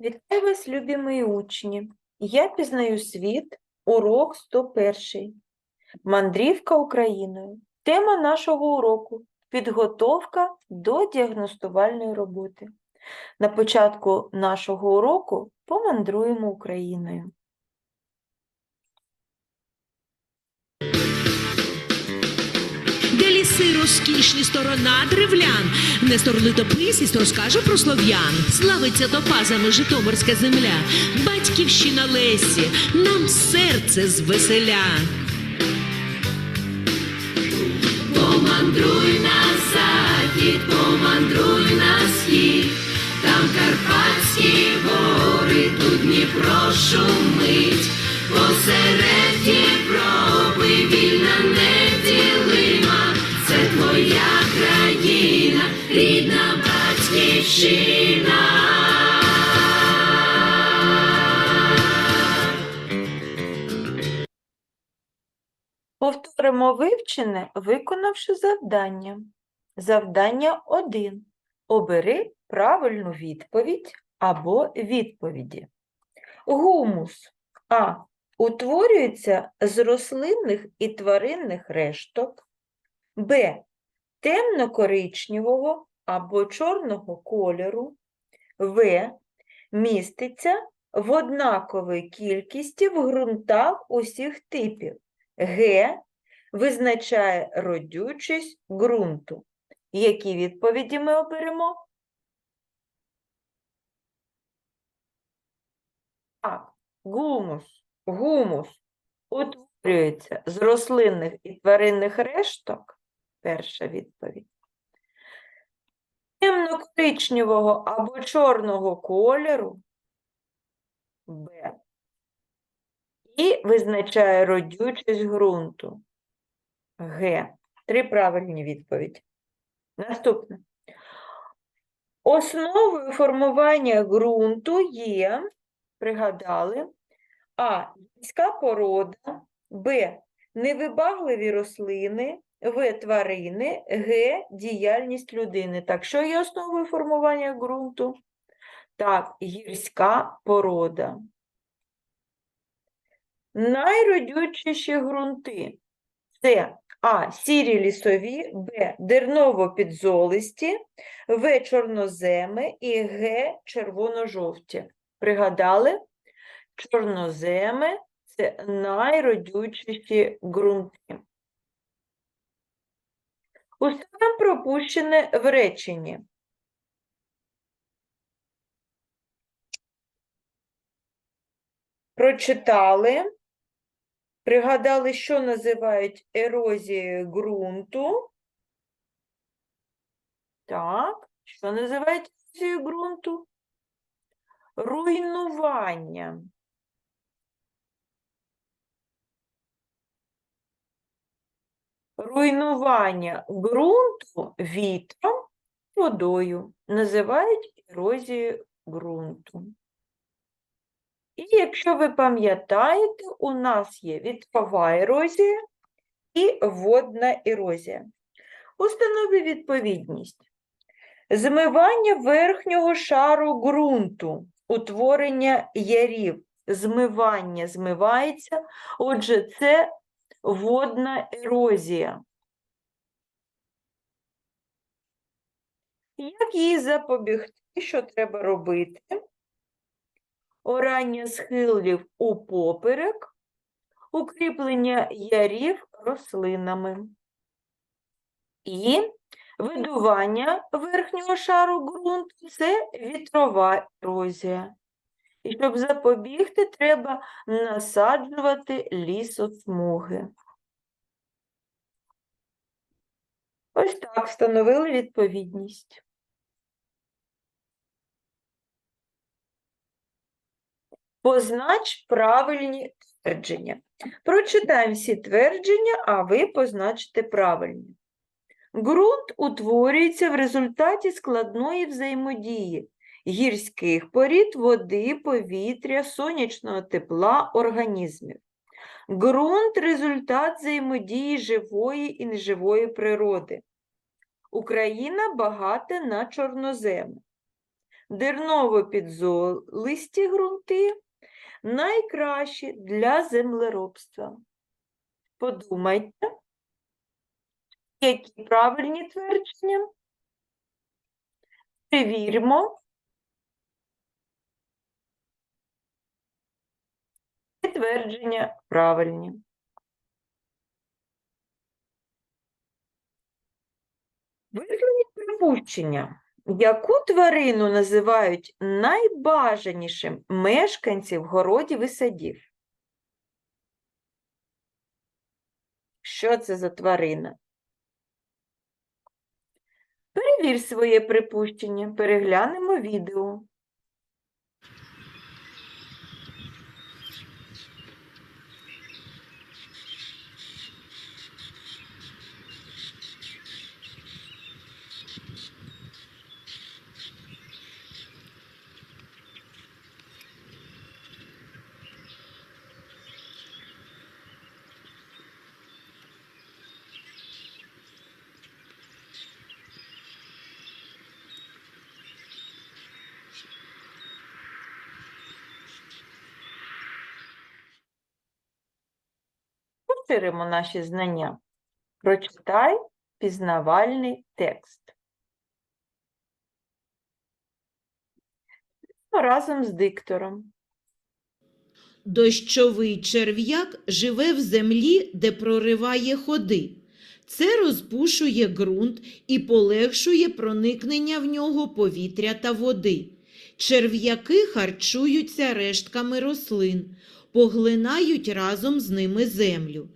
Вітаю вас, любі мої учні! Я пізнаю світ, урок 101. Мандрівка Україною. Тема нашого уроку підготовка до діагностувальної роботи. На початку нашого уроку помандруємо Україною. Ліси розкішні сторона древлян. Нестор літописець розкаже про слов'ян. Славиться топазами Житомирська земля, батьківщина Лесі, нам серце звеселя. Помандруй на захід, помандруй на схід, там Карпатські гори, тут Дніпро шумить, посеред Європи батьківщина. Повторимо вивчене, виконавши завдання. Завдання 1. Обери правильну відповідь або відповіді. Гумус А. Утворюється з рослинних і тваринних решток. Б. Темно-коричневого або чорного кольору. В. Міститься в однаковій кількості в ґрунтах усіх типів. Г визначає родючість ґрунту. Які відповіді ми оберемо? Так, гумус, гумус утворюється з рослинних і тваринних решток. Перша відповідь. Темно-коричневого або чорного кольору. Б і визначає родючість ґрунту. Г. Три правильні відповіді. Наступне. Основою формування ґрунту є, пригадали, А. Гірська порода, Б. Невибагливі рослини, В. Тварини, Г. Діяльність людини. Так, що є основою формування ґрунту? Так, гірська порода. Найродючіші ґрунти це А. Сірі лісові, Б. Дерново-підзолисті, В. Чорноземи і Г. Червоно-жовті. Пригадали? Чорноземи це найродючіші ґрунти. Уставимо пропущене в реченні. Прочитали. Пригадали, що називають ерозією ґрунту. Так, що називають ерозією ґрунту? Руйнування. Руйнування ґрунту вітром, водою називають ерозією ґрунту. І якщо ви пам'ятаєте, у нас є вітрова ерозія і водна ерозія. Установи відповідність. Змивання верхнього шару ґрунту, утворення ярів. Змивання змивається, отже, це водна ерозія. Як її запобігти, що треба робити? орання схилів у поперек, укріплення ярів рослинами і видування верхнього шару ґрунту – це вітрова ерозія. І щоб запобігти, треба насаджувати лісосмуги. Ось так встановили відповідність. Познач правильні твердження. Прочитаємо всі твердження, а ви позначите правильні. Ґрунт утворюється в результаті складної взаємодії гірських порід, води, повітря, сонячного тепла, організмів. Ґрунт – результат взаємодії живої і неживої природи. Україна багата на чорноземи. дерново-підзолисті ґрунти найкращі для землеробства. Подумайте, які правильні твердження. Перевіримо. Твердження правильні. Виконіть припущення. Яку тварину називають найбажанішим мешканців городів і садів? Що це за тварина? Перевір своє припущення, переглянемо відео. Поширимо наші знання. Прочитай пізнавальний текст. Разом з диктором. Дощовий черв'як живе в землі, де прориває ходи. Це розпушує ґрунт і полегшує проникнення в нього повітря та води. Черв'яки харчуються рештками рослин, поглинають разом з ними землю.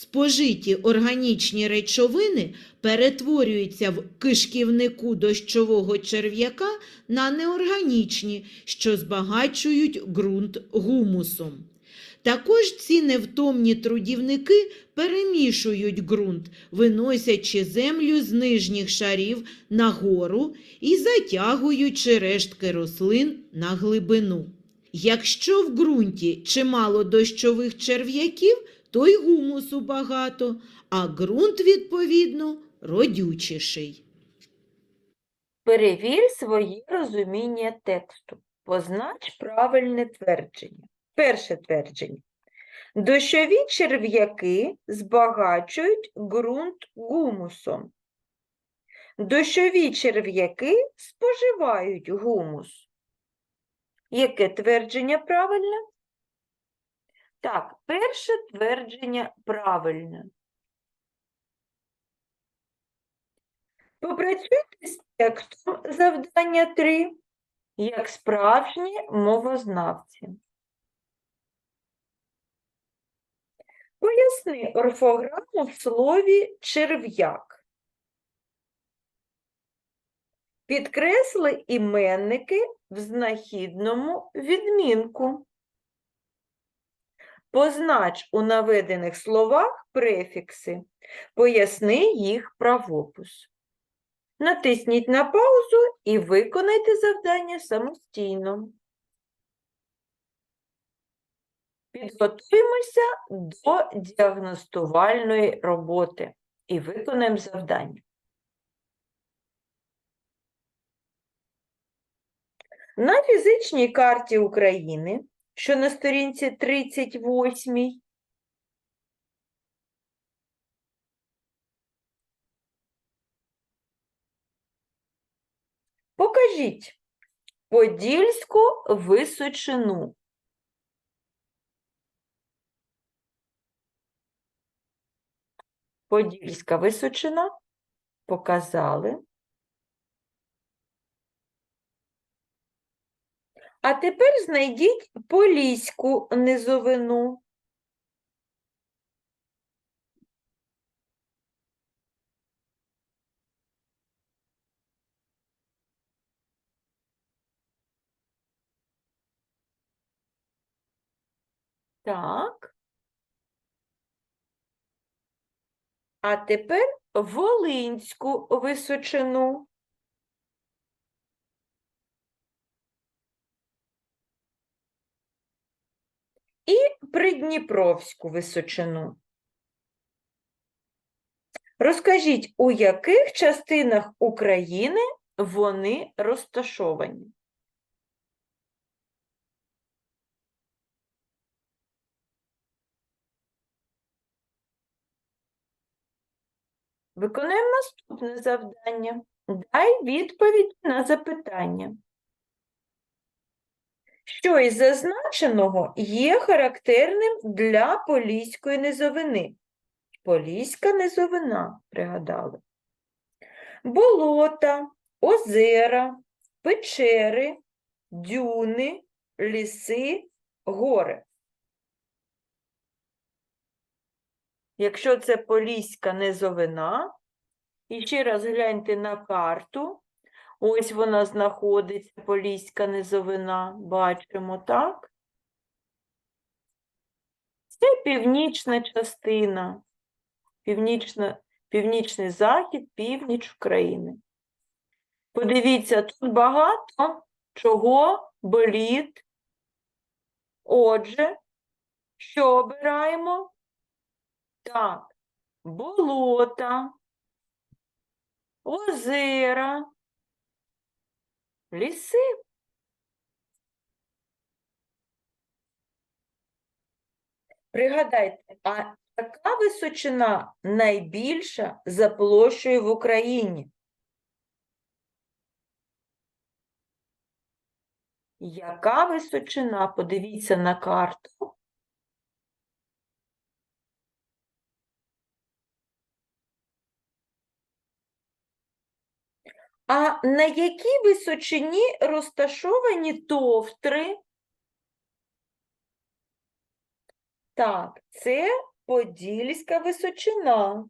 Спожиті органічні речовини перетворюються в кишківнику дощового черв'яка на неорганічні, що збагачують ґрунт гумусом. Також ці невтомні трудівники перемішують ґрунт, виносячи землю з нижніх шарів нагору і затягуючи рештки рослин на глибину. Якщо в ґрунті чимало дощових черв'яків, то й гумусу багато, а ґрунт, відповідно, родючіший. Перевір своє розуміння тексту. Познач правильне твердження. Перше твердження. Дощові черв'яки збагачують ґрунт гумусом. Дощові черв'яки споживають гумус. Яке твердження правильне? Так, перше твердження правильне. Попрацюйте з текстом завдання 3, як справжні мовознавці. Поясни орфограму в слові черв'як. Підкресли іменники в знахідному відмінку. Познач у наведених словах префікси. Поясни їх правопис. Натисніть на паузу і виконайте завдання самостійно. Підготуємося до діагностувальної роботи і виконаємо завдання. На фізичній карті України, що на сторінці 38, покажіть Подільську височину. Подільська височина показали. А тепер знайдіть Поліську низовину. Так. А тепер Волинську височину. придніпровську височину. Розкажіть, у яких частинах України вони розташовані? Виконуємо наступне завдання. Дай відповідь на запитання. Що із зазначеного є характерним для Поліської низовини? Поліська низовина, пригадали. Болота, озера, печери, дюни, ліси, гори. Якщо це Поліська низовина, і ще раз гляньте на карту. Ось вона знаходиться, Поліська низовина, бачимо, так? Це північна частина, північна, північний захід, північ України. Подивіться, тут багато чого боліт. Отже, що обираємо? Так, болота, озера, ліси. Пригадайте, а яка височина найбільша за площею в Україні? Яка височина? Подивіться на карту. А на якій височині розташовані товтри? Так, це Подільська височина.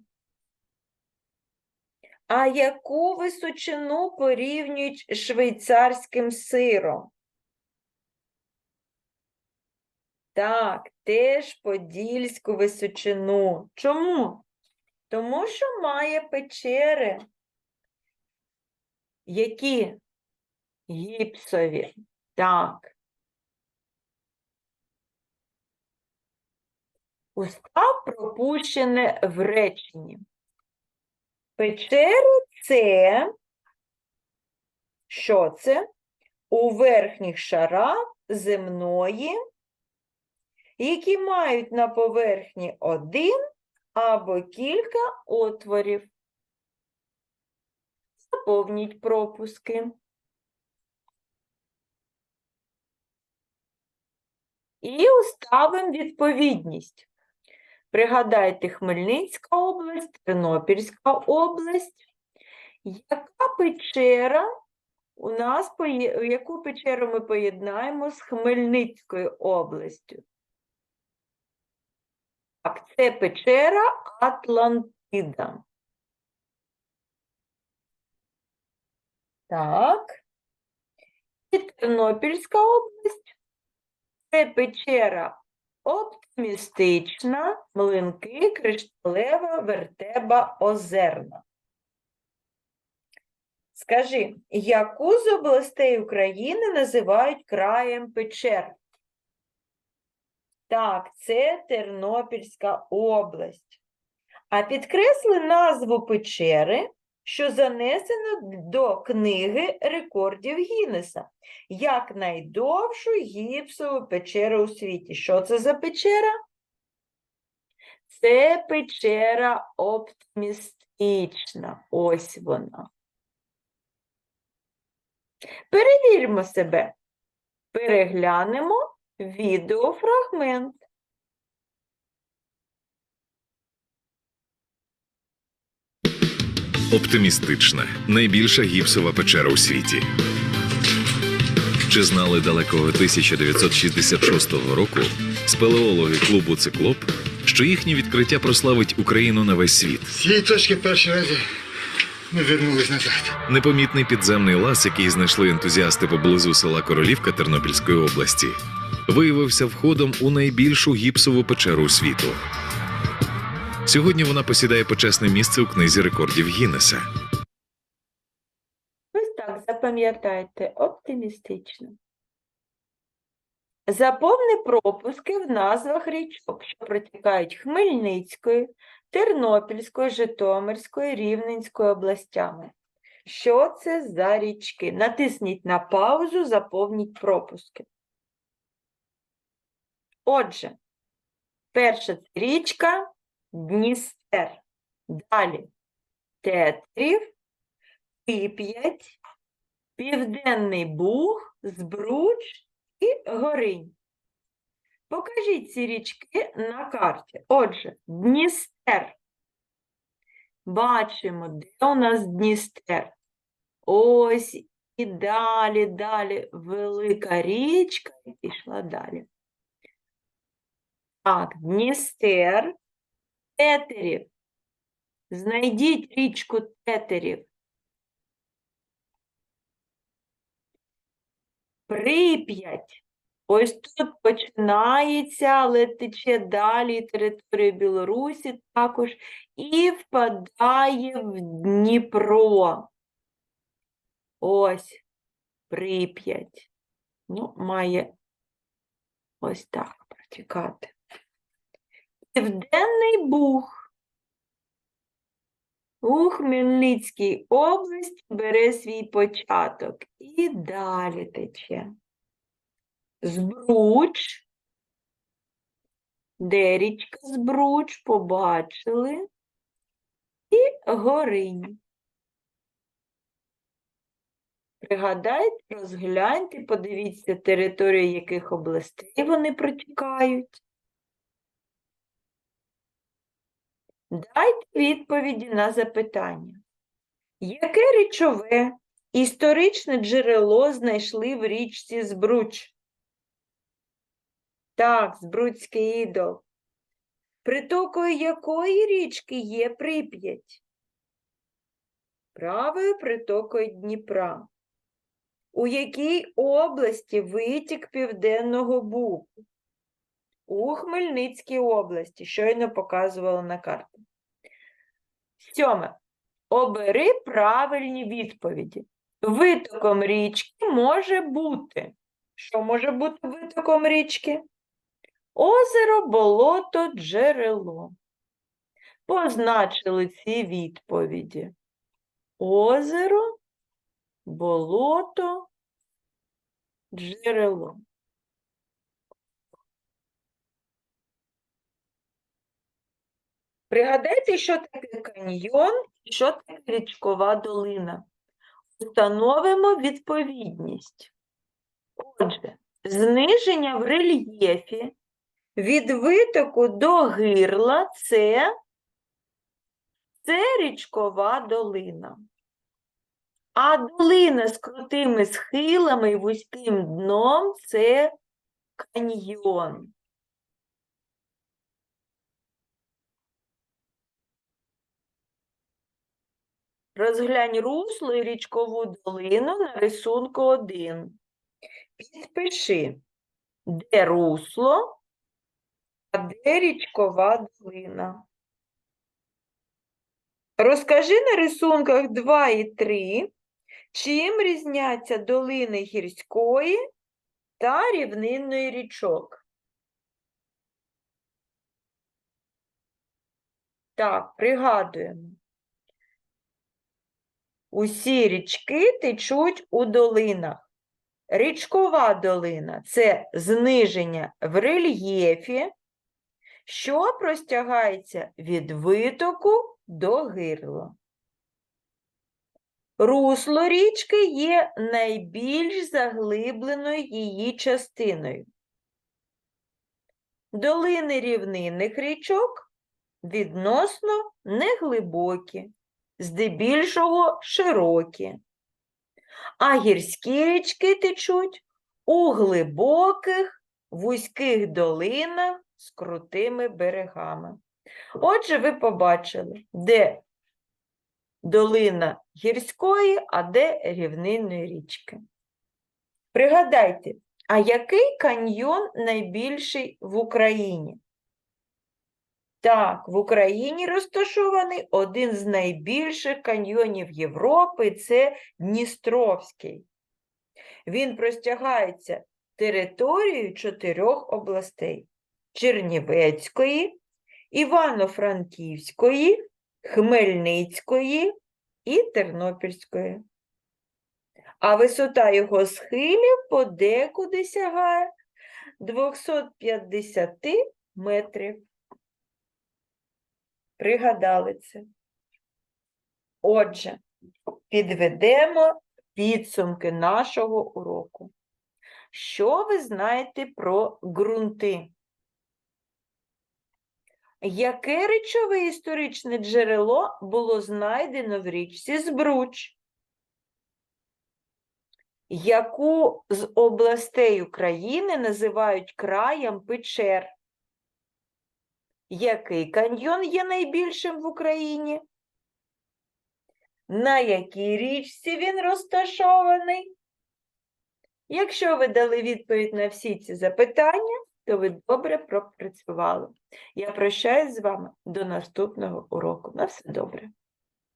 А яку височину порівнюють з швейцарським сиром? Так, теж Подільську височину. Чому? Тому що має печери. Які? Гіпсові. Так. Устав пропущене в реченні. Печери це, що це? У верхніх шарах земної, які мають на поверхні один або кілька отворів. Заповніть пропуски. І уставимо відповідність. Пригадайте Хмельницька область, Тернопільська область. Яка печера у нас, яку печеру ми поєднаємо з Хмельницькою областю? Так, це печера Атлантида. Так. І Тернопільська область. Це печера оптимістична, млинки, кришталева, вертеба, озерна. Скажи, яку з областей України називають краєм печер? Так, це Тернопільська область. А підкресли назву печери, що занесено до книги рекордів Гіннеса, як найдовшу гіпсову печеру у світі. Що це за печера? Це печера оптимістична. Ось вона. Перевіримо себе. Переглянемо відеофрагмент. Оптимістична найбільша гіпсова печера у світі. Чи знали далекого 1966 року спелеологи клубу Циклоп, що їхнє відкриття прославить Україну на весь світ? З цієї точки перші рази ми вернулись назад. Непомітний підземний лаз, який знайшли ентузіасти поблизу села Королівка Тернопільської області, виявився входом у найбільшу гіпсову печеру світу. Сьогодні вона посідає почесне місце у книзі рекордів Гіннеса. Ось так, запам'ятайте, оптимістично. Заповни пропуски в назвах річок, що протікають Хмельницькою, Тернопільською, Житомирською, Рівненською областями. Що це за річки? Натисніть на паузу, заповніть пропуски. Отже, перша річка Дністер. Далі Тетерів, Прип'ять, Південний Буг, Збруч і Горинь. Покажіть ці річки на карті. Отже, Дністер. Бачимо, де у нас Дністер. Ось і далі, далі велика річка і пішла далі. Так, Дністер, Тетерів. Знайдіть річку Тетерів. Прип'ять. Ось тут починається, але тече далі територію Білорусі також і впадає в Дніпро. Ось Прип'ять. Ну, має ось так протікати. Південний Буг. У Хмельницькій області бере свій початок і далі тече. Збруч. Де річка Збруч, побачили. І Горинь. Пригадайте, розгляньте, подивіться територію яких областей вони протікають. Дайте відповіді на запитання. Яке річове історичне джерело знайшли в річці Збруч? Так, Збруцький ідол. Притокою якої річки є Прип'ять? Правою притокою Дніпра. У якій області витік Південного Бугу? У Хмельницькій області, щойно показувала на карті. Сьоме. Обери правильні відповіді. Витоком річки може бути. Що може бути витоком річки? Озеро, болото, джерело. Позначили ці відповіді. Озеро, болото, джерело. Пригадайте, що таке каньйон і що таке річкова долина. Встановимо відповідність. Отже, зниження в рельєфі від витоку до гирла це, це річкова долина. А долина з крутими схилами і вузьким дном це каньйон. Розглянь русло і річкову долину на рисунку 1. Підпиши, де русло, а де річкова долина. Розкажи на рисунках 2 і 3, чим різняться долини гірської та рівнинної річок. Так, пригадуємо. Усі річки течуть у долинах. Річкова долина це зниження в рельєфі, що простягається від витоку до гирла. Русло річки є найбільш заглибленою її частиною. Долини рівнинних річок відносно неглибокі здебільшого широкі, а гірські річки течуть у глибоких вузьких долинах з крутими берегами. Отже, ви побачили, де долина гірської, а де рівнинної річки. Пригадайте, а який каньйон найбільший в Україні? Так, в Україні розташований один з найбільших каньйонів Європи це Дністровський. Він простягається територією чотирьох областей: Чернівецької, Івано-Франківської, Хмельницької і Тернопільської. А висота його схилів подекуди сягає 250 метрів. Пригадали це. Отже, підведемо підсумки нашого уроку. Що ви знаєте про ґрунти? Яке речове історичне джерело було знайдено в річці Збруч? Яку з областей України називають краєм печер? Який каньйон є найбільшим в Україні? На якій річці він розташований? Якщо ви дали відповідь на всі ці запитання, то ви добре пропрацювали. Я прощаюсь з вами до наступного уроку. На все добре.